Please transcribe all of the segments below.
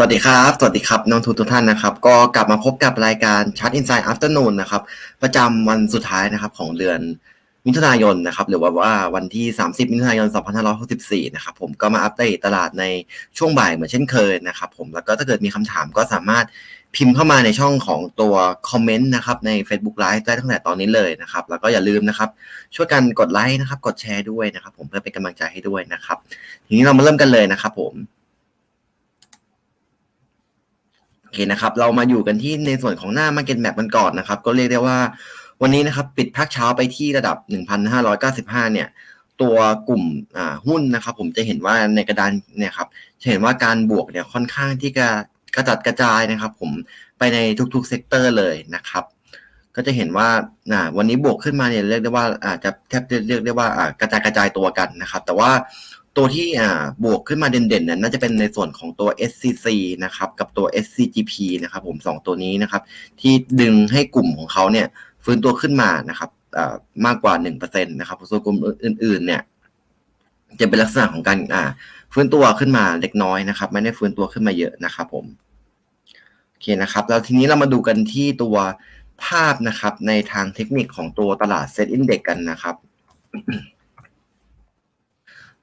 สวัสดีครับ สวัสดีครับน้องทุกทุกท่านนะครับ ก็กลับมาพบกับรายการ Chat Inside Afternoon นะครับ ประจำวันสุดท้ายนะครับของเดือนมิถุนายนนะครับ หรือว่าว่าวันที่ 30 มิถุนายน 2564 นะครับ ผมก็มาอัปเดตตลาดในช่วงบ่ายเหมือนเช่นเคยนะครับ ผมแล้วก็ถ้าเกิดมีคำถามก็สามารถพิมพ์เข้ามาในช่องของตัวคอมเมนต์นะครับใน Facebook Live ได้ตั้งแต่ตอนนี้เลยนะครับ แล้วก็อย่าลืมนะครับช่วยกันกดไลค์นะครับ กดแชร์ด้วยนะครับ ผมเพื่อเป็นกำลังใจให้ด้วยนะครับ ทีนี้เรามาเริ่มกันเลยนะครับ ผม โอเคนะครับเรามาอยู่กันที่ในส่วนของหน้า Market Map กันก่อนนะครับ ก็เรียกได้ว่าวันนี้นะครับปิดภาคเช้าไปที่ระดับ 1,595 เนี่ย ตัวกลุ่มหุ้นนะครับ ผมจะเห็นว่าในกระดานเนี่ยครับจะเห็นว่าการบวกเนี่ยค่อนข้างที่จะกระจัดกระจายนะครับ ผมไปในทุกๆเซกเตอร์เลยนะครับ ก็จะเห็นว่าวันนี้บวกขึ้นมาเนี่ยเรียกได้ว่าอาจจะแทบเรียกได้ว่าอ่ากระจายกระจายตัวกันนะครับ แต่ว่า ตัวที่อ่าบวกขึ้นมาเด่นๆเนี่ยน่าจะเป็นในส่วนของตัว SCC นะครับกับตัว SCGP นะครับผมสองตัวนี้นะครับ ที่ดึงให้กลุ่มของเขาเนี่ยฟื้นตัวขึ้นมานะครับมากกว่า1%นะครับส่วนกลุ่มอื่นๆ เนี่ย จะเป็นลักษณะของการอ่าฟื้นตัวขึ้นมาเล็กน้อยนะครับ ไม่ได้ฟื้นตัวขึ้นมาเยอะนะครับผมโอเคนะครับ แล้วทีนี้เรามาดูกันที่ตัวภาพนะครับ ในทางเทคนิคของตัวตลาดเซ็ตอินเด็กกันนะครับ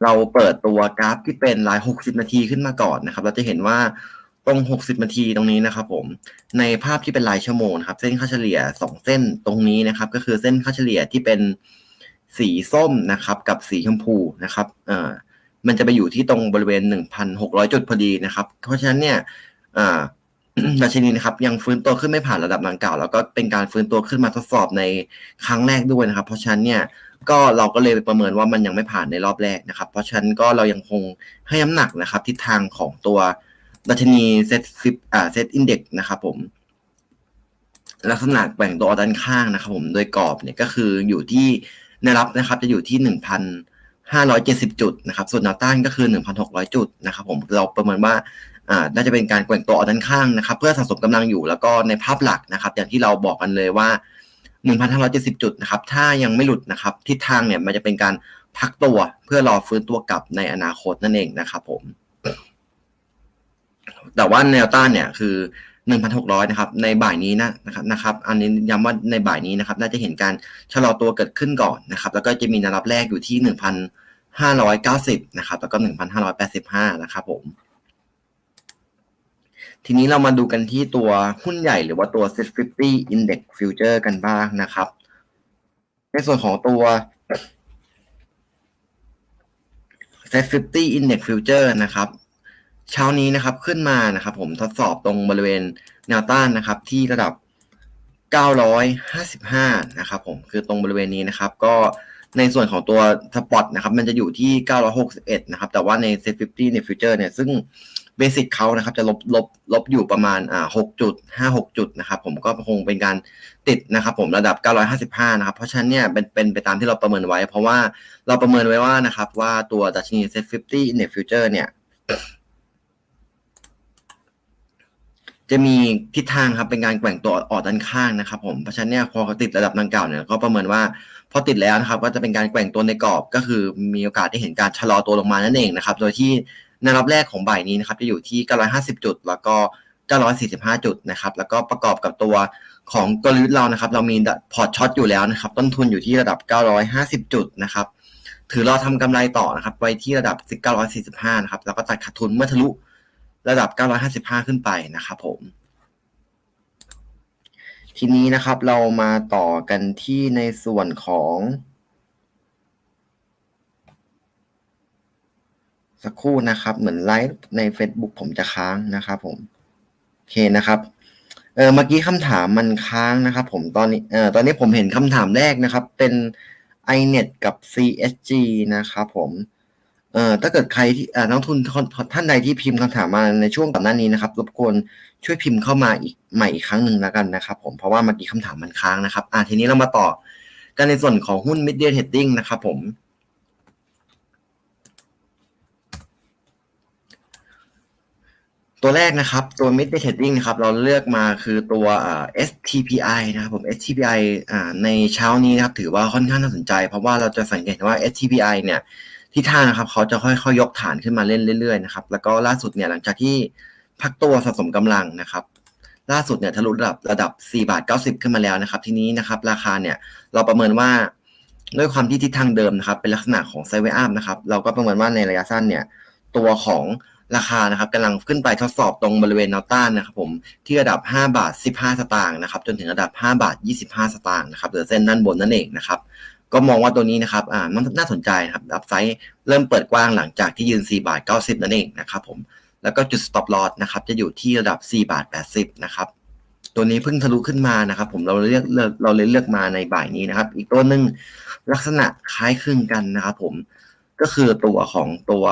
เราเปิดตัวกราฟที่เป็นราย 60 นาทีขึ้นมาก่อนนะครับ เราจะเห็นว่าตรง 60 นาทีตรงนี้นะครับผม ในภาพที่เป็นรายชั่วโมงครับ เส้นค่าเฉลี่ย 2 เส้นตรงนี้นะครับ ก็คือเส้นค่าเฉลี่ยที่เป็นสีส้มนะครับ กับสีชมพูนะครับเอ่อมันจะไปอยู่ที่ตรงบริเวณ 1,600 จุดพอดีนะครับ เพราะฉะนั้นเนี่ยอ่าดัชนีนะครับยังฟื้นตัวขึ้นไม่ผ่านระดับดังกล่าวแล้วก็เป็นการฟื้นตัวขึ้นมาทดสอบในครั้งแรกด้วยนะครับ เพราะฉะนั้นเนี่ย ก็เราก็เลยประเมินว่ามันยังไม่ผ่านในรอบแรกนะครับ เพราะฉะนั้นก็เรายังคงให้น้ำหนักนะครับ ทิศทางของตัวดัชนีเซ็ตฟิปอ่าเซ็ตอินเด็กนะครับผม ลักษณะแบ่งตัวด้านข้างนะครับ ผมโดยกรอบเนี่ยก็คืออยู่ที่แนวรับนะครับ จะอยู่ที่หนึ่งพันห้าร้อยเจ็ดสิบจุดนะครับส่วนแนวต้านก็คือหนึ่งพันหกร้อยจุดนะครับ ผมเราประเมินว่าอ่าน่าจะเป็นการแกว่งตัวด้านข้างนะครับ เพื่อสะสมกำลังอยู่แล้วก็ในภาพหลักนะครับ อย่างที่เราบอกกันเลยว่า 1,570 จุดนะครับ ถ้ายังไม่หลุดนะครับ ทิศทางเนี่ยมันจะเป็นการพักตัวเพื่อรอฟื้นตัวกลับในอนาคตนั่นเองนะครับผม แต่ว่าแนวต้านเนี่ยคือ1,600 นะครับ ในบ่ายนี้นะนะครับนะครับ อันนี้ย้ำว่าในบ่ายนี้นะครับ น่าจะเห็นการชะลอตัวเกิดขึ้นก่อนนะครับ แล้วก็จะมีแนวรับแรกอยู่ที่ 1,590 นะครับ แล้วก็ 1,585 นะครับผม ทีนี้เรามาดูกันที่ตัวหุ้นใหญ่หรือว่าตัว Set 50 Index Future กันบ้างนะครับ ในส่วนของตัว Set 50 Index Future นะครับ เช้านี้นะครับขึ้นมานะครับ ผมทดสอบตรงบริเวณแนวต้านนะครับ ที่ระดับ 955 นะครับผมคือตรงบริเวณนี้นะครับ ก็ในส่วนของตัวสปอตนะครับ มันจะอยู่ที่ 961 นะครับ แต่ว่าใน Set 50 ใน Future เนี่ยซึ่ง เบสิกเขานะครับจะลบลบลบอยู่ประมาณอ่า6จุด56จุดนะครับผมก็คงเป็นการติดนะครับผมระดับ 955 นะครับ เพราะฉะนั้นเนี่ยเป็นเป็นไปตามที่เราประเมินไว้ เพราะว่าเราประเมินไว้ว่านะครับว่าตัวดัชนี Set 50ใน Future เนี่ยจะมีทิศทางครับเป็นการแกว่งตัวออกด้านข้างนะครับผมเพราะฉะนั้นเนี่ยพอติดระดับดังกล่าวเนี่ยก็ประเมินว่าพอติดแล้วนะครับ ก็จะเป็นการแกว่งตัวในกรอบก็คือมีโอกาสได้เห็นการชะลอตัวลงมานั่นเองนะครับ โดยที่ แนวรับแรกของบ่ายนี้นะครับจะอยู่ที่ 950 จุด แล้วก็ 945 จุดนะครับ แล้วก็ประกอบกับตัวของกลยุทธ์เรานะครับ เรามีพอร์ตช็อตอยู่แล้วนะครับ ต้นทุนอยู่ที่ระดับ 950 จุดนะครับ ถือรอทำกำไรต่อนะครับ ไว้ที่ระดับ 945 นะครับ แล้วก็ตัดขาดทุนเมื่อทะลุระดับ 955 ขึ้นไปนะครับผม ทีนี้นะครับเรามาต่อกันที่ในส่วนของ สักครู่นะครับ เหมือนไลฟ์ใน Facebook ผมจะค้างนะครับผมโอเคนะครับเออเมื่อกี้คำถามมันค้างนะครับ ผมตอนนี้เออตอนนี้ผมเห็นคำถามแรกนะครับ เป็น iNet กับ CSG นะครับผมเอ่อถ้าเกิดใครที่อ่านักทุนท่านใดที่พิมพ์คำถามมาในช่วงก่อนหน้านี้นะครับรบกวนช่วยพิมพ์เข้ามาอีกใหม่อีกครั้งหนึ่งแล้วกันนะครับผมเพราะว่าเมื่อกี้คำถามมันค้างนะครับอ่าทีนี้เรามาต่อกันในส่วนของหุ้น Mid Day Trading นะครับผม ตัวแรกนะครับตัว Mid Day Trading นะครับเราเลือกมาคือตัวอ่า STPI นะครับผม STPI อ่าในเช้านี้นะครับถือว่าค่อนข้างน่าสนใจ เพราะว่าเราจะสังเกตว่า STPI เนี่ยทิศทางนะครับเขาจะค่อยๆยกฐานขึ้นมาเล่นเรื่อยๆนะครับแล้วก็ล่าสุดเนี่ยหลังจากที่พักตัวสะสมกำลังนะครับ ล่าสุดเนี่ยทะลุระดับระดับ 4 บาท 90 ขึ้นมาแล้วนะครับ ทีนี้นะครับราคาเนี่ยเราประเมินว่าด้วยความที่ทิศทางเดิมนะครับเป็นลักษณะของไซเวย์อัพนะครับเราก็ประเมินว่าในระยะสั้นเนี่ยตัวของ ราคานะครับกำลังขึ้นไปทดสอบตรงบริเวณแนวต้านนะครับผมที่ระดับ 5 บาท 15 สตางค์นะครับจนถึงระดับ 5 บาท 25 สตางค์นะครับหรือเส้นด้านบนนั่นเองนะครับก็มองว่าตัวนี้นะครับอ่าน่าสนใจครับอัพไซด์เริ่มเปิดกว้างหลังจากที่ยืน 4 บาท 90 นั่นเองนะครับผมแล้วก็จุด stop loss นะครับจะอยู่ที่ระดับ 4 บาท 80 นะครับตัวนี้เพิ่งทะลุขึ้นมานะครับ ผมเราเลือกเลือกเราเลยเลือกมาในบ่ายนี้นะครับ อีกตัวหนึ่งลักษณะคล้ายคลึงกันนะครับ ผม ก็คือตัวของตัว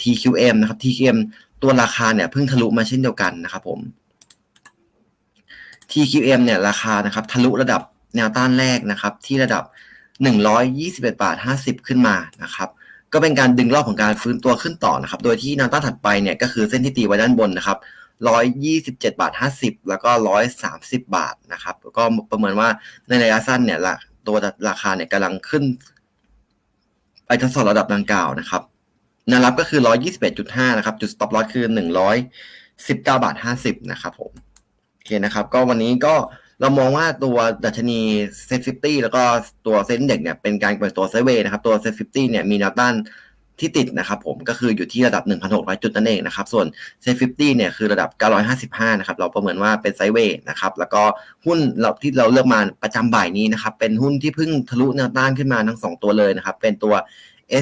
TQM นะครับ TQM ตัวราคาเนี่ยเพิ่งทะลุมาเช่นเดียวกันนะครับผม TQM เนี่ยราคานะครับทะลุระดับแนวต้านแรกนะครับ ที่ระดับ 121 บาท 50 ขึ้นมานะครับก็เป็นการดึงรอบของการฟื้นตัวขึ้นต่อนะครับ โดยที่แนวต้านถัดไปเนี่ยก็คือเส้นที่ตีไว้ด้านบนนะครับ 127 บาท 50 แล้วก็ 130 บาทนะครับ ก็ประเมินว่าในระยะสั้นเนี่ยละตัวราคาเนี่ยกำลังขึ้น ไปทดสอบระดับดังกล่าวนะครับแนวรับก็คือ 121.5 นะครับ จุด stop loss คือ 119บาท50 นะครับผม โอเคนะครับ ก็วันนี้ก็เรามองว่าตัวดัชนีเซ็ตฟิฟตี้แล้วก็ตัวเซ็นเด็กเนี่ยเป็นการเปิดตัวไซเวย์นะครับ ตัวเซ็ตฟิฟตี้เนี่ยมีแนวต้าน ที่ติดนะครับผมก็คืออยู่ที่ระดับ 1,600 จุดนั่นเองนะครับ ส่วนเซ็ตฟิฟตี้เนี่ยคือระดับ 955 นะครับ เราประเมินว่าเป็นไซเวย์นะครับ แล้วก็หุ้นเราที่เราเลือกมาประจำบ่ายนี้นะครับ เป็นหุ้นที่เพิ่งทะลุแนวต้านขึ้นมาทั้ง 2 ตัวเลยนะครับ เป็นตัว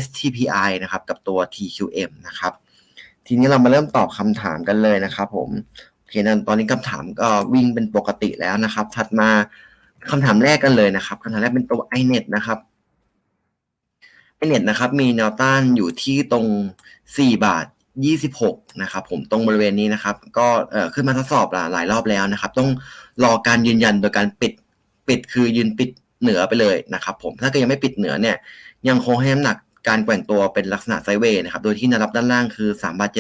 STPI นะครับ กับตัว TQM นะครับ ทีนี้เรามาเริ่มตอบคำถามกันเลยนะครับผม โอเคนะตอนนี้คำถามก็วิ่งเป็นปกติแล้วนะครับ ถัดมาคำถามแรกกันเลยนะครับคำถามแรกเป็นตัว iNet นะครับ iNet นะครับมีแนวต้านอยู่ที่ตรง 4 บาท 26 นะครับผมตรงบริเวณนี้นะครับ ก็เอ่อขึ้นมาทดสอบหลายรอบแล้วนะครับ ต้องรอการยืนยันโดยการปิดปิดคือยืนปิดเหนือไปเลยนะครับผมถ้าเกิดยังไม่ปิดเหนือเนี่ยยังคงให้น้ำหนักการแกว่งตัวเป็นลักษณะไซเวย์นะครับ โดยที่แนวรับด้านล่างคือ3บาท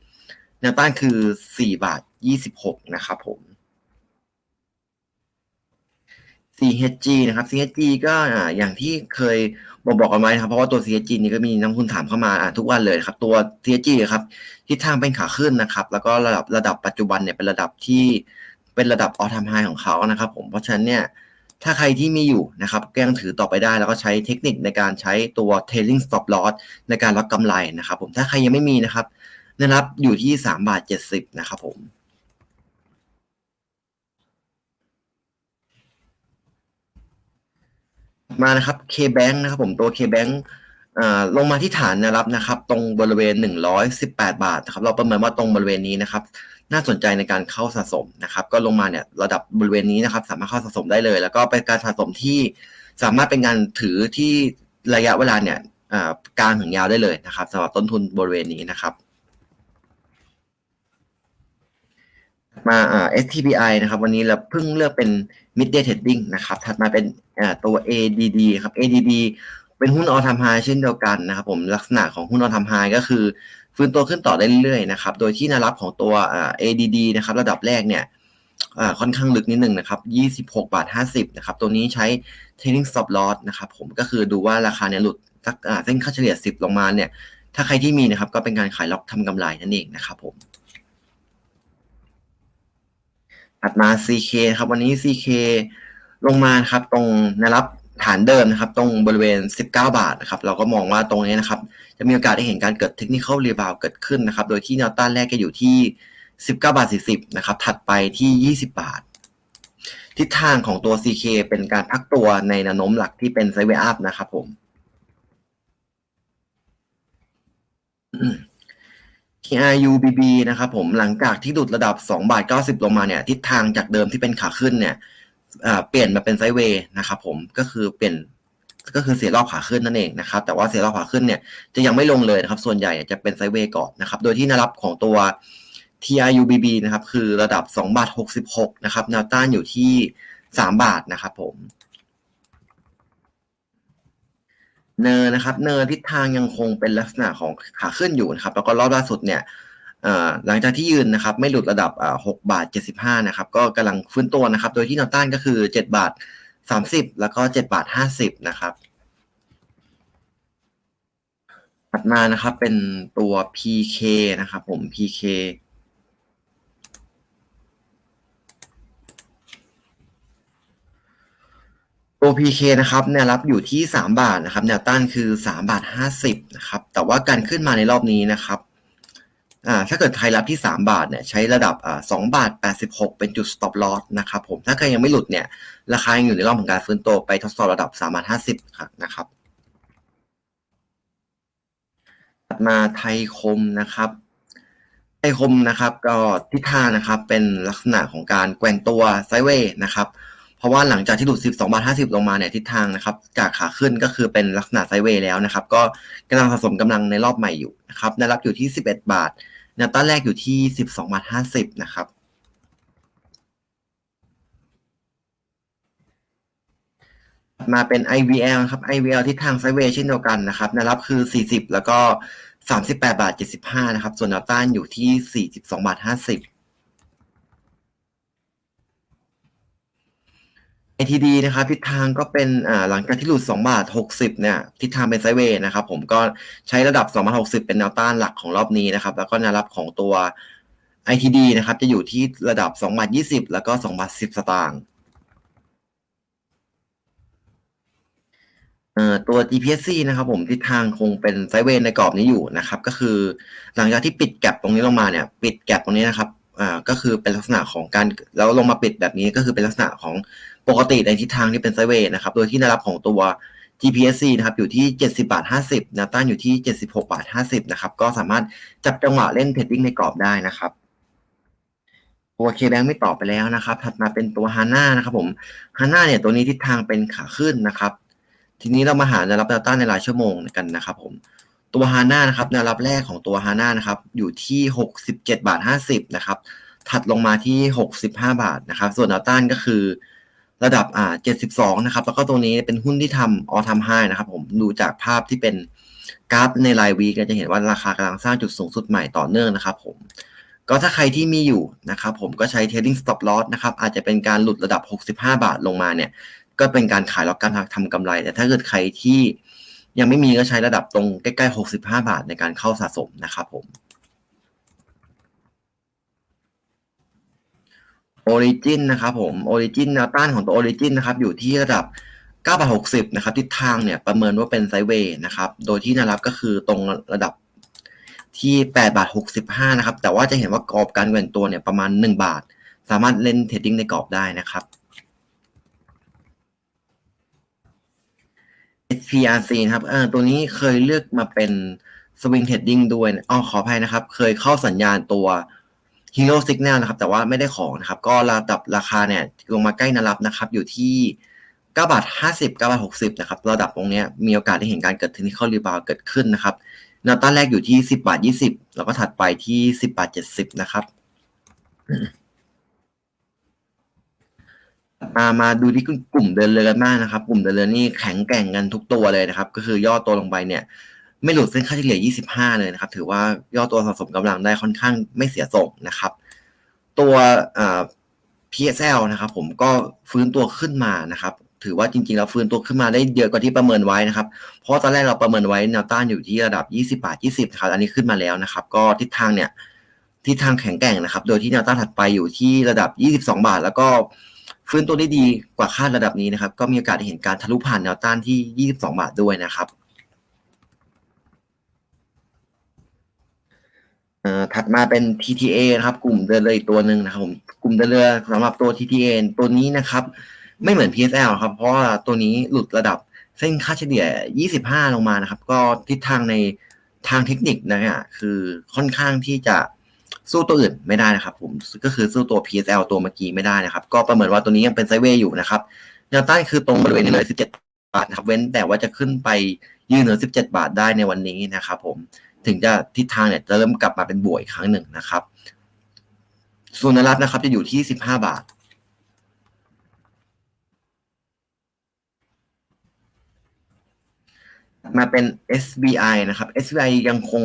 70แนวต้านคือ4บาท26 นะครับผม CHG นะครับ CHG ก็อ่าอย่างที่เคยบอกบอกกันไว้นะครับ เพราะว่าตัว CHG นี่ก็มีนักทุนถามเข้ามาทุกวันเลยครับ ตัว CHG ครับทิศทางเป็นขาขึ้นนะครับ แล้วก็ระดับระดับปัจจุบันเนี่ยเป็นระดับที่เป็นระดับ all time high ของเขานะครับ ผมเพราะฉะนั้นเนี่ยถ้าใครที่มีอยู่นะครับก็ยังถือต่อไปได้ แล้วก็ใช้เทคนิคในการใช้ตัว tailing stop loss ในการล็อกกำไรนะครับ ผมถ้าใครยังไม่มีนะครับนะครับอยู่ที่3บาท70นะครับผม มานะครับ K-Bank นะครับผมตัว K-Bank ลงมาที่ฐานแนวรับนะครับ ตรงบริเวณ 118 บาทนะครับ เราประเมินว่าตรงบริเวณนี้นะครับ น่าสนใจในการเข้าสะสมนะครับ ก็ลงมาเนี่ยระดับบริเวณนี้นะครับ สามารถเข้าสะสมได้เลย แล้วก็เป็นการสะสมที่สามารถเป็นการถือที่ระยะเวลาเนี่ยกลางถึงยาวได้เลยนะครับสำหรับต้นทุนบริเวณนี้นะครับ มาอ่า STPI นะครับ วันนี้เราเพิ่งเลือกเป็น mid day trading นะครับ ถัดมาเป็นอ่าตัว ADD ครับ ADD เป็นหุ้น all time high เช่นเดียวกันนะครับผมลักษณะของหุ้น all time high ก็คือ ฟื้นตัวขึ้นต่อได้เรื่อยๆนะครับ โดยที่นวรับของตัวอ่า ADD นะครับ ระดับแรกเนี่ยอ่าค่อนข้างลึกนิดนึงนะครับ26บาท50นะครับ ตัวนี้ใช้ trading stop loss นะครับผมก็คือดูว่าราคาเนี่ยหลุดสักอ่าเส้นค่าเฉลี่ย 10 ลงมาเนี่ย ถ้าใครที่มีนะครับก็เป็นการขายล็อกทำกำไรนั่นเองนะครับผม ถัดมา CK ครับวันนี้ CK ลงมาครับตรงแนวรับฐานเดิมนะครับ ตรงบริเวณ 19 บาทนะครับเราก็มองว่าตรงนี้นะครับ จะมีโอกาสได้เห็นการเกิดเทคนิคอลรีบาวเกิดขึ้นนะครับ โดยที่แนวต้านแรกก็อยู่ที่ 19 บาท 40 นะครับ ถัดไปที่ 20 บาท ทิศทางของตัว CK เป็นการพักตัวในแนวโน้มหลักที่เป็นไซเวย์อัพนะครับผม TRUBB นะครับผมหลังจากที่ดุดระดับ2บาท90 ลงมาเนี่ยทิศทางจากเดิมที่เป็นขาขึ้นเนี่ยเปลี่ยนมาเป็นไซด์เวย์นะครับผมก็คือเปลี่ยนก็คือเสียรอบขาขึ้นนั่นเองนะครับแต่ว่าเสียรอบขาขึ้นเนี่ยจะยังไม่ลงเลยนะครับส่วนใหญ่จะเป็นไซด์เวย์ก่อนนะครับโดยที่แนวรับของตัว TRUBB นะครับคือระดับ2บาท66นะครับแนวต้านอยู่ที่ 3 บาทนะครับผม เนอร์นะครับ เนอร์ทิศทางยังคงเป็นลักษณะของขาขึ้นอยู่นะครับ แล้วก็รอบล่าสุดเนี่ยหลังจากที่ยืนนะครับไม่หลุดระดับอ่า6บาท75นะครับก็กำลังฟื้นตัวนะครับ โดยที่แนวต้านก็คือ 7 บาท 30 แล้วก็ 7 บาท 50 นะครับถัดมานะครับเป็นตัว PK นะครับผม PK ตัว PK นะครับแนวรับอยู่ที่ 3 บาทนะครับแนวต้านคือ 3 บาท 50นะครับแต่ว่าการขึ้นมาในรอบนี้นะครับอ่าถ้าเกิดใครรับที่ 3 บาทเนี่ยใช้ระดับอ่า2บาท 86 เป็นจุด stop loss นะครับผมถ้าใครยังไม่หลุดเนี่ยราคายังอยู่ในรอบของการฟื้นตัวไปทดสอบระดับ3บาท50ครับนะครับัดมาไทยคมนะครับ ไทยคมนะครับ ก็ทิศทางนะครับเป็นลักษณะของการแกว่งตัวไซเวย์นะครับ เพราะว่าหลังจากที่หลุด 12 บาท 50 ลงมาเนี่ยทิศทางนะครับจากขาขึ้นก็คือเป็นลักษณะไซเวย์แล้วนะครับ ก็กำลังสะสมกำลังในรอบใหม่อยู่นะครับแนวรับอยู่ที่ 11 บาทแนวต้านแรกอยู่ที่ 12 บาท 50 นะครับมาเป็น IVL ครับ IVL ทิศทางไซเวย์เช่นเดียวกันนะครับแนวรับคือ 40 แล้วก็ 38 บาท 75 นะครับ ส่วนแนวต้านอยู่ที่ 42 บาท 50 ITD นะครับทิศทางก็เป็นหลังจากที่หลุด 2 บาท 60 เนี่ยทิศทางเป็นไซเวย์นะครับผมก็ใช้ระดับ 2 บาท 60 เป็นแนวต้านหลักของรอบนี้นะครับแล้วก็แนวรับของตัว ITD นะครับจะอยู่ที่ระดับ 2 บาท 20 แล้วก็ 2 บาท 10 สตางค์ตัว GPC นะครับผมทิศทางคงเป็นไซเวย์ในกรอบนี้อยู่นะครับก็คือหลังจากที่ปิดแก็บตรงนี้ลงมาเนี่ยปิดแก็บตรงนี้นะครับอ่าก็คือเป็นลักษณะของการแล้วลงมาปิดแบบนี้ก็คือเป็นลักษณะของ ปกติในทิศทางที่เป็นไซเวย์นะครับ โดยที่แนวรับของตัว GPSC นะครับอยู่ที่ 70 บาท 50แนวต้านอยู่ที่ 76 บาท 50 นะครับ ก็สามารถจับจังหวะเล่นเทรดดิ้งในกรอบได้นะครับตัว KBank ไม่ตอบไปแล้วนะครับ ถัดมาเป็นตัว HANA นะครับผม HANA เนี่ยตัวนี้ทิศทางเป็นขาขึ้นนะครับ ทีนี้เรามาหาแนวรับแนวต้านในรายชั่วโมงกันนะครับผมตัว HANA นะครับแนวรับแรกของตัว HANA นะครับอยู่ที่ 67 บาท 50 นะครับ ถัดลงมาที่ 65 บาทนะครับ ส่วนแนวต้านก็คือ ระดับอ่า72 นะครับ แล้วก็ตัวนี้เป็นหุ้นที่ทำออทำไฮนะครับผมดูจากภาพที่เป็นกราฟในรายวีก็จะเห็นว่าราคากำลังสร้างจุดสูงสุดใหม่ต่อเนื่องนะครับผมก็ถ้าใครที่มีอยู่นะครับผมก็ใช้ trading stop loss นะครับอาจจะเป็นการหลุดระดับ 65 บาทลงมาเนี่ยก็เป็นการขายแล้วการทำกำไร แต่ถ้าเกิดใครที่ยังไม่มีก็ใช้ระดับตรงใกล้ๆ65 บาทในการเข้าสะสมนะครับผม Origin นะครับผม Origin แนวต้านของตัว Origin นะครับอยู่ที่ระดับ9บาท60นะครับทิศทางเนี่ยประเมินว่าเป็นไซเวย์นะครับโดยที่แนวรับก็คือตรงระดับที่8บาท65นะครับแต่ว่าจะเห็นว่ากรอบการแกว่งตัวเนี่ยประมาณ 1 บาท สามารถเล่นเทรดดิ้งในกรอบได้นะครับ SPRC นะครับเออตัวนี้เคยเลือกมาเป็นสวิงเทรดดิ้งด้วยอ๋อขออภัยนะครับ เคยเข้าสัญญาณตัว Hero Signal นะครับ แต่ว่าไม่ได้ของนะครับ ก็ระดับราคาเนี่ยลงมาใกล้นวรับนะครับ อยู่ที่9บาท50 9บาท60 นะครับ ระดับตรงนี้มีโอกาสได้เห็นการเกิด technical rebound เกิดขึ้นนะครับแนวต้านแรกอยู่ที่ 10 บาท 20 แล้วก็ถัดไปที่ 10 บาท 70 นะครับมามาดูที่กลุ่มเดินเรือกันบ้างนะครับ กลุ่มเดินเรือนี่แข็งแกร่งกันทุกตัวเลยนะครับ ก็คือย่อตัวลงไปเนี่ย ไม่หลุดเส้นค่าเฉลี่ย 25 เลยนะครับ ถือว่าย่อตัวสะสมกำลังได้ค่อนข้างไม่เสียทรงนะครับ ตัวอ่า PSL นะครับ ผมก็ฟื้นตัวขึ้นมานะครับ ถือว่าจริงๆแล้วฟื้นตัวขึ้นมาได้เยอะกว่าที่ประเมินไว้นะครับ เพราะตอนแรกเราประเมินไว้แนวต้านอยู่ที่ระดับ 20 บาท 20ครับอันนี้ขึ้นมาแล้วนะครับ ก็ทิศทางเนี่ยทิศทางแข็งแกร่งนะครับ โดยที่แนวต้านถัดไปอยู่ที่ระดับ 22 บาท แล้วก็ฟื้นตัวได้ดีกว่าคาดระดับนี้นะครับ ก็มีโอกาสได้เห็นการทะลุผ่านแนวต้านที่ 22 บาทด้วยนะครับ เอ่อถัดมาเป็น TTA นะครับ กลุ่มเดินเรืออีกตัวหนึ่งนะครับผมกลุ่มเดินเรือสำหรับตัว TTA ตัวนี้นะครับ ไม่เหมือน PSL ครับ เพราะว่าตัวนี้หลุดระดับเส้นค่าเฉลี่ย 25 ลงมานะครับ ก็ทิศทางในทางเทคนิคนะฮะคือค่อนข้างที่จะสู้ตัวอื่นไม่ได้นะครับ ผมก็คือสู้ตัว PSL ตัวเมื่อกี้ไม่ได้นะครับ ก็ประเมินว่าตัวนี้ยังเป็นไซเวย์อยู่นะครับแนวต้านคือตรงบริเวณเลย17 บาทนะครับเว้นแต่ว่าจะขึ้นไปยืนเหนือ 17 บาทได้ในวันนี้นะครับผม ถึงจะทิศทางเนี่ยจะเริ่มกลับมาเป็นบวกอีกครั้งหนึ่งนะครับ ส่วนแนวรับนะครับจะอยู่ที่ 15 บาทมาเป็น SBI นะครับ SBI ยังคง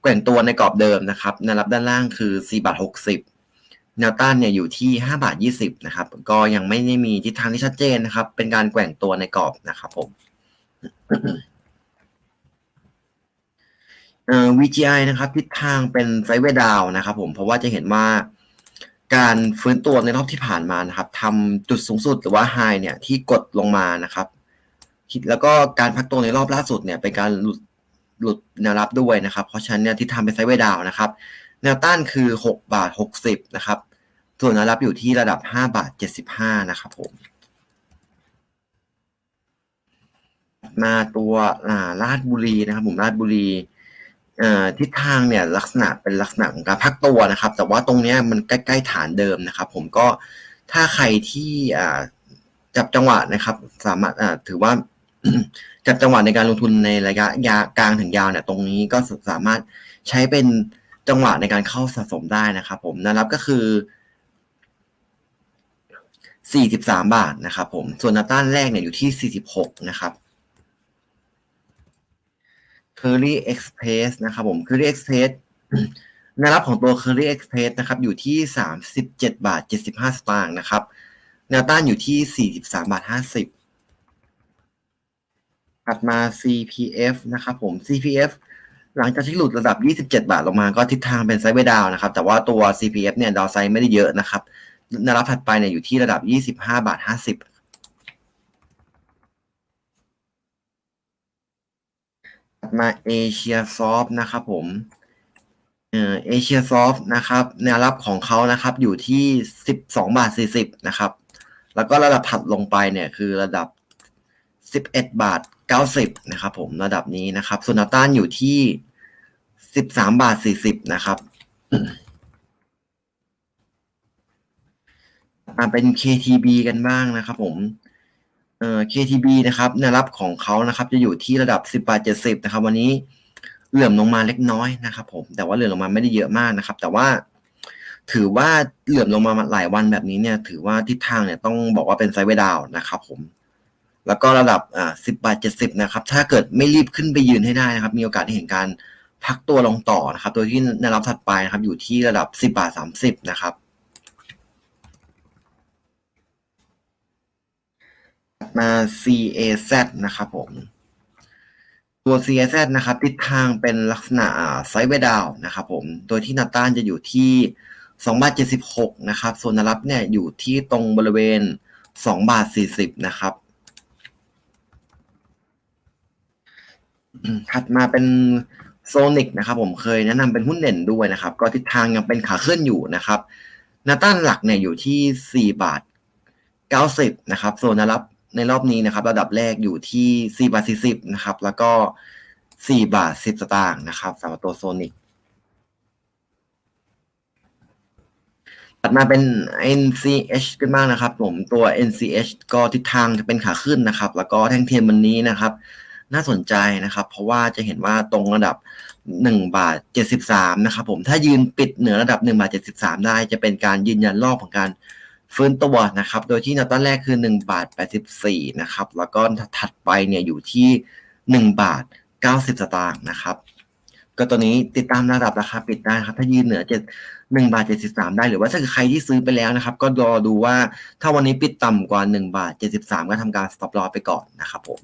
แกว่งตัวในกรอบเดิมนะครับแนวรับด้านล่างคือ 4 บาท 60 แนวต้านเนี่ยอยู่ที่ 5 บาท 20 นะครับ ก็ยังไม่ได้มีทิศทางที่ชัดเจนนะครับ เป็นการแกว่งตัวในกรอบนะครับผม เอ่อ VGI นะครับทิศทางเป็นไซด์เวดาวนะครับผมเพราะว่าจะเห็นว่าการฟื้นตัวในรอบที่ผ่านมานะครับทำจุดสูงสุดหรือว่าไฮเนี่ยที่กดลงมานะครับแล้วก็การพักตัวในรอบล่าสุดเนี่ยเป็นการหลุดหลุดแนวรับด้วยนะครับ เพราะฉะนั้นเนี่ยที่ทำเป็นไซด์เวดาวนะครับแนวต้านคือ 6 บาท 60 นะครับ ส่วนแนวรับอยู่ที่ระดับ 5 บาท 75 นะครับผมมาตัวลาดบุรีนะครับผมลาดบุรี ทิศทางเนี่ยลักษณะเป็นลักษณะของการพักตัวนะครับ แต่ว่าตรงนี้มันใกล้ๆฐานเดิมนะครับ ผมก็ถ้าใครที่จับจังหวะนะครับ สามารถถือว่าจับจังหวะในการลงทุนในระยะยากลางถึงยาวเนี่ยตรงนี้ก็สามารถใช้เป็นจังหวะในการเข้าสะสมได้นะครับ ผมแนวรับก็คือ 43 บาทนะครับ ผมส่วนแนวต้านแรกเนี่ยอยู่ที่ 46 นะครับ Curry Express นะครับผม Curry Express แนวรับของตัว Curry Express นะครับอยู่ที่ 37 บาท 75 สตางค์นะครับแนวต้านอยู่ที่ 43 บาท 50 ถัดมา CPF นะครับผม CPF หลังจากที่หลุดระดับ 27 บาทลงมาก็ทิศทางเป็นไซด์เวดาวน์นะครับ แต่ว่าตัว CPF เนี่ยดาวไซด์ไม่ได้เยอะนะครับแนวรับถัดไปเนี่ยอยู่ที่ระดับ 25 บาท 50 ถัดมาเอเชียซอฟนะครับผมเออเอเชียซอฟนะครับแนวรับของเขานะครับอยู่ที่ 12 บาท 40 นะครับ แล้วก็ระดับถัดลงไปเนี่ยคือระดับ 11 บาท 90 นะครับผมระดับนี้นะครับ ส่วนแนวต้านอยู่ที่ 13 บาท 40 นะครับมาเป็น KTB กันบ้างนะครับผม เอ่อ KTB นะครับแนวรับของเขานะครับ จะอยู่ที่ระดับ 10บาท70 นะครับ วันนี้เหลื่อมลงมาเล็กน้อยนะครับ ผม แต่ว่าเหลื่อมลงมาไม่ได้เยอะมากนะครับ แต่ว่า ถือว่าเหลื่อมลงมาหลายวันแบบนี้เนี่ย ถือว่าทิศทางเนี่ยต้องบอกว่าเป็นไซด์เวย์ดาวนะครับ ผม แล้วก็ระดับอ่า10บาท70นะครับ ถ้าเกิดไม่รีบขึ้นไปยืนให้ได้นะครับ มีโอกาสได้เห็นการพักตัวลงต่อนะครับ โดยที่แนวรับถัดไปนะครับ อยู่ที่ระดับ10บาท30นะครับ มา CAZ นะครับผม ตัว CAZ นะครับ ทิศทางเป็นลักษณะไซด์เวย์ดาวนะครับผม โดยที่นาต้านจะอยู่ที่2บาท76นะครับ ส่วนนวรับเนี่ยอยู่ที่ตรงบริเวณ2บาท40นะครับ ถัดมาเป็นโซนิกนะครับผมเคยแนะนำเป็นหุ้นเด่นด้วยนะครับ ก็ทิศทางยังเป็นขาขึ้นอยู่นะครับนาต้านหลักเนี่ยอยู่ที่ 4 บาท 90 นะครับส่วนนรับ ในรอบนี้นะครับ ระดับแรกอยู่ที่4บาท40นะครับ แล้วก็4บาท10สตางค์นะครับสำหรับตัวโซนิกถัดมาเป็น NCH กันบ้างนะครับ ผมตัว NCH ก็ทิศทางจะเป็นขาขึ้นนะครับ แล้วก็แท่งเทียนวันนี้นะครับ น่าสนใจนะครับ เพราะว่าจะเห็นว่าตรงระดับ1บาท73นะครับ ผมถ้ายืนปิดเหนือระดับ1บาท73 ได้ จะเป็นการยืนยันรอบของการ ฟื้นตัวนะครับ โดยที่แนวต้นแรกคือ1บาท84นะครับ แล้วก็ถัดไปเนี่ยอยู่ที่1บาท90 สตางค์นะครับ ก็ตัวนี้ติดตามระดับราคาปิดได้ครับ ถ้ายืนเหนือ7 1บาท73 ได้ หรือว่าถ้าใครที่ซื้อไปแล้วนะครับ ก็รอดูว่าถ้าวันนี้ปิดต่ำกว่า1บาท73 ก็ทำการ stop loss ไปก่อนนะครับผม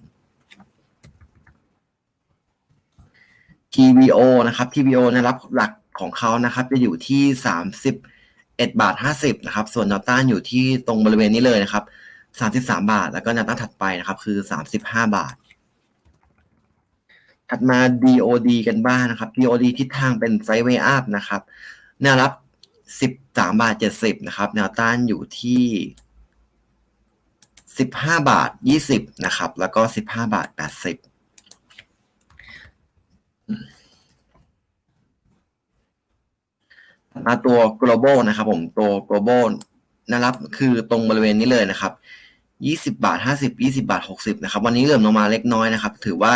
TVO นะครับ TVO นะรับหลักของเขานะครับ จะอยู่ที่ 1 บาท 50 นะครับ ส่วนแนวต้านอยู่ที่ตรงบริเวณนี้เลยนะครับ 33 บาท แล้วก็แนวต้านถัดไปนะครับ คือ 35 บาท ถัดมา DOD กันบ้างนะครับ DOD ทิศทางเป็นไซด์เวย์อัพนะครับ แนวรับ 13 บาท 70 นะครับ แนวต้านอยู่ที่ 15 บาท 20 นะครับ แล้วก็ 15 บาท 80 มาตัว global นะครับผมตัว global นะครับคือตรงบริเวณนี้เลยนะครับ20 บาท 50 20 บาท 60นะครับวันนี้เหลื่อมลงมาเล็กน้อยนะครับ ถือว่า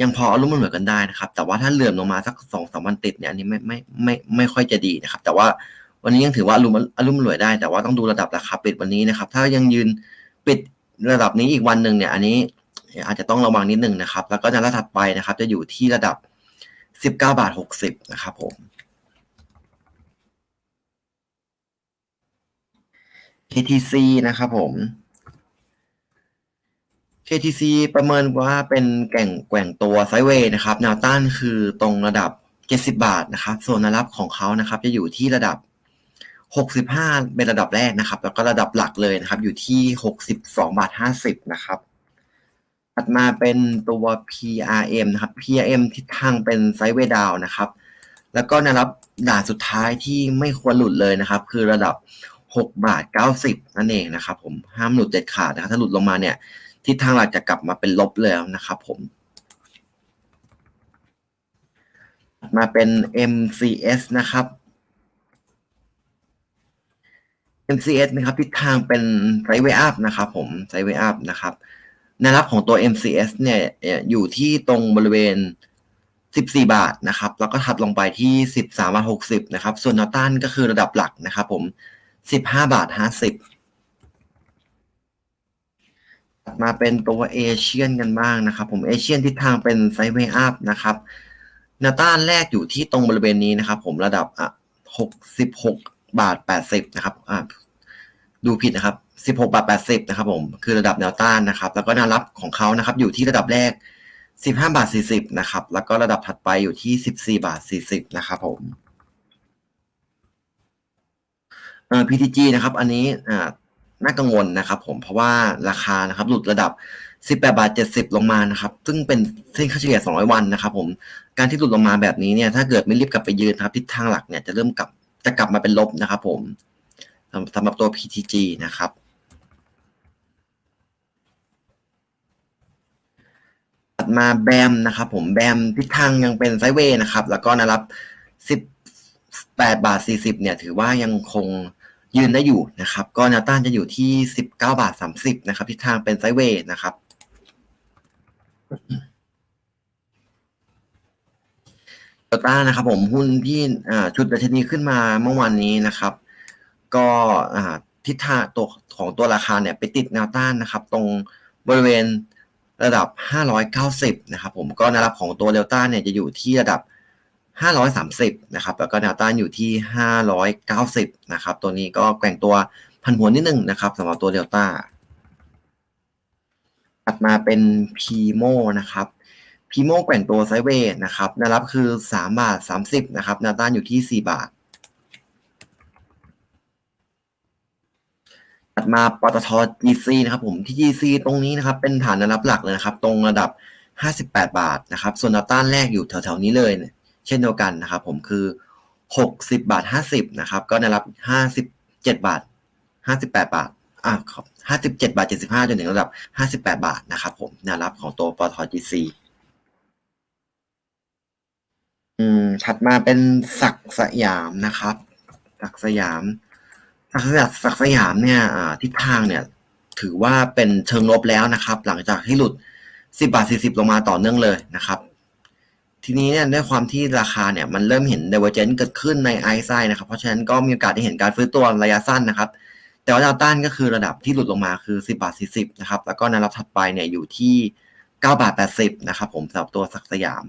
ยังพออารมณ์มันเหมือนกันได้นะครับ แต่ว่าถ้าเหลื่อมลงมาสักสองสามวันติดเนี่ยอันนี้ไม่ไม่ไม่ไม่ค่อยจะดีนะครับ แต่ว่าวันนี้ยังถือว่าอารมณ์อารมณ์รวยได้ แต่ว่าต้องดูระดับราคาปิดวันนี้นะครับ ถ้ายังยืนปิดระดับนี้อีกวันหนึ่งเนี่ย อันนี้อาจจะต้องระวังนิดนึงนะครับ แล้วก็ในระดับถัดไปนะครับ จะอยู่ที่ระดับ 19 บาท 60นะครับผม KTC นะครับผม KTC ประเมินว่าเป็นแก่งแกว่งตัวไซด์เวย์นะครับ แนวต้านคือตรงระดับ 70 บาทนะครับ ส่วนแนวรับของเขานะครับ จะอยู่ที่ระดับ 65 เป็นระดับแรกนะครับ แล้วก็ระดับหลักเลยนะครับ อยู่ที่ 62 บาท 50 นะครับ ถัดมาเป็นตัว PRM นะครับ PRM ทิศทางเป็นไซด์เวย์ดาวนะครับ แล้วก็แนวรับด่านสุดท้ายที่ไม่ควรหลุดเลยนะครับ คือระดับ 6บาท90 นั่นเองนะครับผมห้ามหลุดเด็ดขาดนะครับถ้าหลุดลงมาเนี่ยทิศทางหลักจะกลับมาเป็นลบเลยนะครับผม มาเป็น MCS นะครับ MCS นะครับทิศทางเป็นไซเวอัพนะครับผมไซเวอัพนะครับแนวรับของตัว MCS เนี่ยอยู่ที่ตรงบริเวณ 14 บาทนะครับ แล้วก็ถัดลงไปที่ 13บาท60 นะครับ ส่วนแนวต้านก็คือระดับหลักนะครับผม 15บห้าบาท50มาเป็นตัวเอเชียนกันบ้างนะครับ ผมเอเชียนทิศทางเป็นไซด์เวย์อัพนะครับแนวต้านแรกอยู่ที่ตรงบริเวณนี้นะครับ ผมระดับอะ66บหกบาท80นะครับอ่าดูผิดนะครับ16บหกบาท80นะครับ ผมคือระดับแนวต้านนะครับ แล้วก็แนวรับของเขานะครับ อยู่ที่ระดับแรก15บห้าบาท40นะครับ แล้วก็ระดับถัดไปอยู่ที่14บสี่บาท40นะครับ ผม เอ่อ PTG นะครับ อันนี้อ่าน่ากังวลนะครับผมเพราะว่าราคานะครับหลุดระดับ 18บาท70 ลงมานะครับ ซึ่งเป็นเส้นค่าเฉลี่ย 200 วันนะครับผมการที่หลุดลงมาแบบนี้เนี่ยถ้าเกิดไม่รีบกลับไปยืนครับทิศทางหลักเนี่ยจะเริ่มกลับจะกลับมาเป็นลบนะครับผมสำหรับตัว PTG นะครับัดมาแบมนะครับผมแบมทิศทางยังเป็นไซเวย์นะครับ แล้วก็นะครับ 18 บาท 40 เนี่ย ถือว่ายังคง ยืนได้อยู่นะครับ ก็แนวต้านจะอยู่ที่ 19 บาท 30 นะครับทิศทางเป็นไซเวย์นะครับ โตต้านะครับ ผมหุ้นที่ชุดดัชนีขึ้นมาเมื่อวานนี้นะครับ ก็ทิศทางตัวของตัวราคาเนี่ยไปติดแนวต้านนะครับ ตรงบริเวณระดับ 590 นะครับ ผมก็แนวรับของตัวเดลต้าเนี่ยจะอยู่ที่ระดับ 530นะครับแล้วก็แนวต้านอยู่ที่ 590นะครับตัวนี้ก็แกว่งตัวพันหัวนิดนึงนะครับสำหรับตัวเดลต้าถัดมาเป็นพีโมนะครับพีโมแกว่งตัวไซเวย์นะครับแนวรับคือ3บาท30นะครับแนวต้านอยู่ที่ 4 บาทถัดมาปตท GC นะครับผมที่ GC ตรงนี้นะครับเป็นฐานแนวรับหลักเลยนะครับ ตรงระดับ 58 บาทนะครับ ส่วนแนวต้านแรกอยู่แถวๆนี้เลย เช่นเดียวกันนะครับผมคือ 60 บาท 50นะครับก็แนวรับ 57 บาท 58 บาทอ่าครับ57 บาท 75จนถึงระดับ 58 บาทนะครับผมแนวรับของตัวปตท GC อืมถัดมาเป็นศักสยามนะครับศักสยามศักสยามศักสยามเนี่ยทิศทางเนี่ยถือว่าเป็นเชิงลบแล้วนะครับ หลังจากที่หลุด 10 บาท 40 ลงมาต่อเนื่องเลยนะครับ ทีนี้เนี่ยด้วยความที่ราคาเนี่ยมันเริ่มเห็น divergence เกิดขึ้นในไอซ์ไซนะครับ เพราะฉะนั้นก็มีโอกาสได้เห็นการฟื้นตัวระยะสั้นนะครับ แต่ว่าแนวต้านก็คือระดับที่หลุดลงมาคือ 10บาท40นะครับ แล้วก็แนวรับถัดไปเนี่ยอยู่ที่9บาท80นะครับผมสำหรับตัวศักสยาม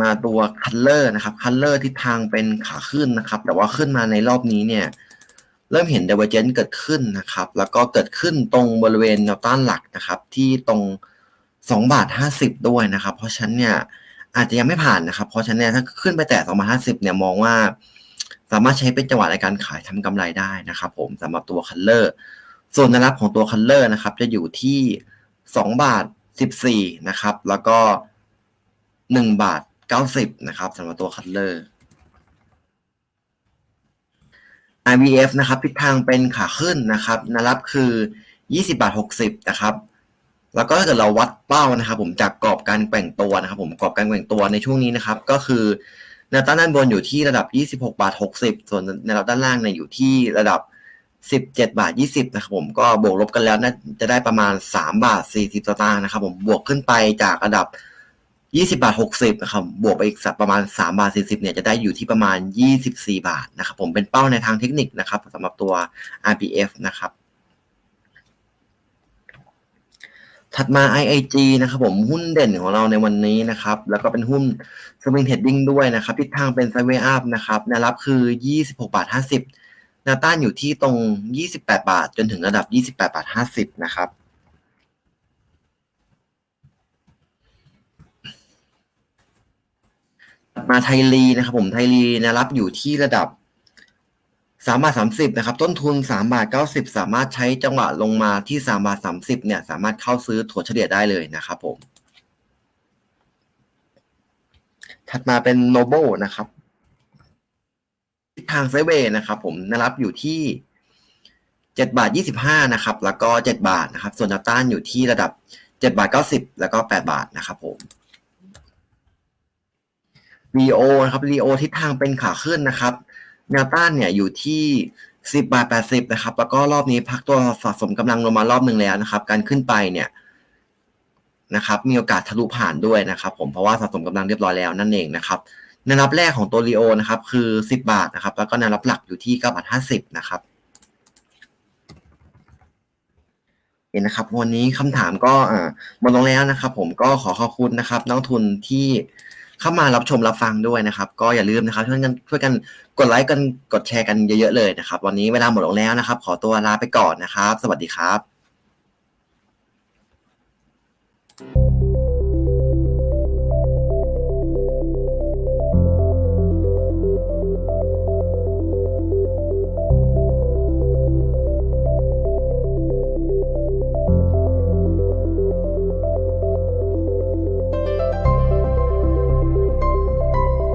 มาตัวคัลเลอร์นะครับคัลเลอร์ทิศทางเป็นขาขึ้นนะครับ แต่ว่าขึ้นมาในรอบนี้เนี่ย เริ่มเห็น divergence เกิดขึ้นนะครับ แล้วก็เกิดขึ้นตรงบริเวณแนวต้านหลักนะครับ ที่ตรง2บาท50 ด้วยนะครับ เพราะฉันเนี่ยอาจจะยังไม่ผ่านนะครับ เพราะฉันเนี่ยถ้าขึ้นไปแต่2บาท50เนี่ยมองว่า สามารถใช้เป็นจังหวะในการขายทำกำไรได้นะครับ ผมสำหรับตัวคัลเลอร์ส่วนแนวรับของตัวคัลเลอร์นะครับ จะอยู่ที่ 2 บาท 14 นะครับ แล้วก็ 1 บาท 90 นะครับสำหรับตัวคัลเลอร์ IVF นะครับทิศทางเป็นขาขึ้นนะครับแนวรับคือ 20บาท60นะครับแล้วก็ถ้าเกิดเราวัดเป้านะครับผมจากกรอบการแกว่งตัวนะครับผมกรอบการแกว่งตัวในช่วงนี้นะครับก็คือแนวต้านด้านบนอยู่ที่ระดับ 26 บาท 60 ส่วนแนวด้านล่างเนี่ยอยู่ที่ระดับ 17 บาท 20 นะครับผมก็บวกลบกันแล้วน่าจะได้ประมาณ 3 บาท 40สตางค์นะครับผมบวกขึ้นไปจากระดับ 20 บาท 60นะครับบวกไปอีกสักประมาณ 3 บาท 40เนี่ยจะได้อยู่ที่ประมาณ 24 บาทนะครับผมเป็นเป้าในทางเทคนิคนะครับสำหรับตัว RPF นะครับถัดมา IIG นะครับผมหุ้นเด่นของเราในวันนี้นะครับ แล้วก็เป็นหุ้น Swing Trading ด้วยนะครับทิศทางเป็น s i d e w a y Up นะครับแนวรับคือ 26 บาท 50แนวต้านอยู่ที่ตรง 28 บาท จนถึงระดับ 28 บาท 50 นะครับ มาไทยลีนะครับผมไทยลีนวรับอยู่ที่ระดับสามบาทสามสิบนะครับ ต้นทุนสามบาทเก้าสิบสามารถใช้จังหวะลงมาที่สามบาทสามสิบเนี่ย สามารถเข้าซื้อถั่วเฉลี่ยได้เลยนะครับผม ถัดมาเป็นโนโบนะครับทางไซเวย์นะครับผมแนวรับอยู่ที่เจ็ดบาทยี่สิบห้านะครับ แล้วก็เจ็ดบาทนะครับ ส่วนแนวต้านอยู่ที่ระดับเจ็ดบาทเก้าสิบแล้วก็แปดบาทนะครับผม รีโอนะครับรีโอทิศทางเป็นขาขึ้นนะครับแนวต้านเนี่ยอยู่ที่สิบาทแปดสิบนะครับ แล้วก็รอบนี้พักตัวสะสมกำลังลงมารอบหนึ่งแล้วนะครับ การขึ้นไปเนี่ยนะครับมีโอกาสทะลุผ่านด้วยนะครับ ผมเพราะว่าสะสมกำลังเรียบร้อยแล้วนั่นเองนะครับแนวรับแรกของตัวรีโอนะครับคือสิบาทนะครับ แล้วก็แนวรับหลักอยู่ที่เก้าบาทห้าสิบนะครับเห็นนะครับ วันนี้คำถามก็หมดลงแล้วนะครับ ผมก็ขอขอบคุณนะครับนักลงทุนที่ เข้ามารับชมรับฟังด้วยนะครับ ก็อย่าลืมนะครับช่วยกันช่วยกันกดไลค์กันกดแชร์กันเยอะๆเลยนะครับ วันนี้เวลาหมดลงแล้วนะครับ ขอตัวลาไปก่อนนะครับ สวัสดีครับ